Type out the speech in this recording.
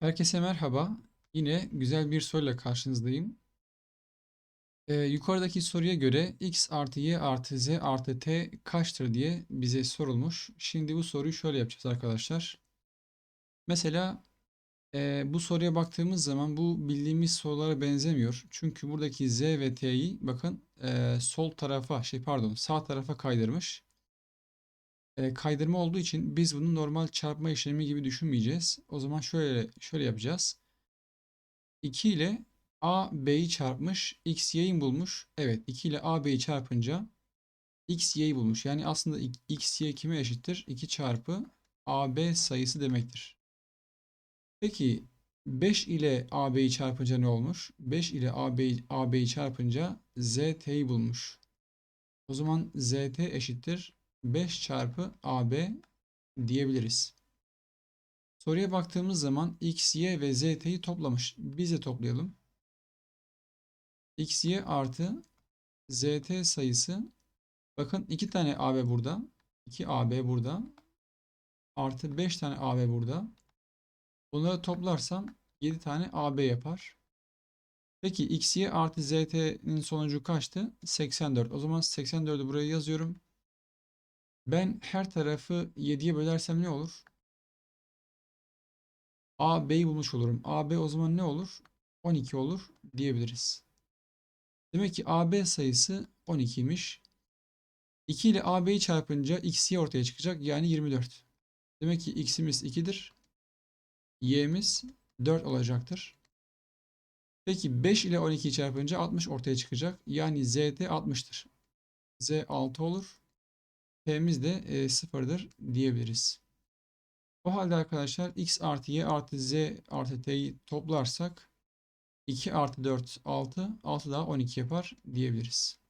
Herkese merhaba. Yine güzel bir soruyla karşınızdayım. Ee, yukarıdaki soruya göre x artı y artı z artı t kaçtır diye bize sorulmuş. Şimdi bu soruyu şöyle yapacağız arkadaşlar. Mesela e, bu soruya baktığımız zaman bu bildiğimiz sorulara benzemiyor. Çünkü buradaki z ve t'yi bakın e, sol tarafa şey pardon sağ tarafa kaydırmış. E, kaydırma olduğu için biz bunu normal çarpma işlemi gibi düşünmeyeceğiz. O zaman şöyle şöyle yapacağız. 2 ile a b'yi çarpmış. x y'yi bulmuş. Evet 2 ile a b'yi çarpınca x y'yi bulmuş. Yani aslında x y kime eşittir? 2 çarpı a b sayısı demektir. Peki 5 ile a b'yi çarpınca ne olmuş? 5 ile a b'yi a b'yi çarpınca z t'yi bulmuş. O zaman z t eşittir 5 çarpı a b diyebiliriz. Soruya baktığımız zaman x, y ve z t'yi toplamış. Biz de toplayalım. x, y artı z t sayısı. Bakın 2 tane ab burada. 2 ab burada. Artı 5 tane ab burada. Bunları toplarsam 7 tane ab yapar. Peki x, y artı z t'nin sonucu kaçtı? 84. O zaman 84'ü buraya yazıyorum. Ben her tarafı 7'ye bölersem ne olur? A, B'yi bulmuş olurum. A, B o zaman ne olur? 12 olur diyebiliriz. Demek ki A, B sayısı 12'ymiş. 2 ile A, B'yi çarpınca X, Y ortaya çıkacak. Yani 24. Demek ki X'imiz 2'dir. Y'miz 4 olacaktır. Peki 5 ile 12'yi çarpınca 60 ortaya çıkacak. Yani Z de 60'tır. Z 6 olur. T'miz de e, 0'dır diyebiliriz. O halde arkadaşlar x artı y artı z artı t'yi toplarsak 2 artı 4 6 6 daha 12 yapar diyebiliriz.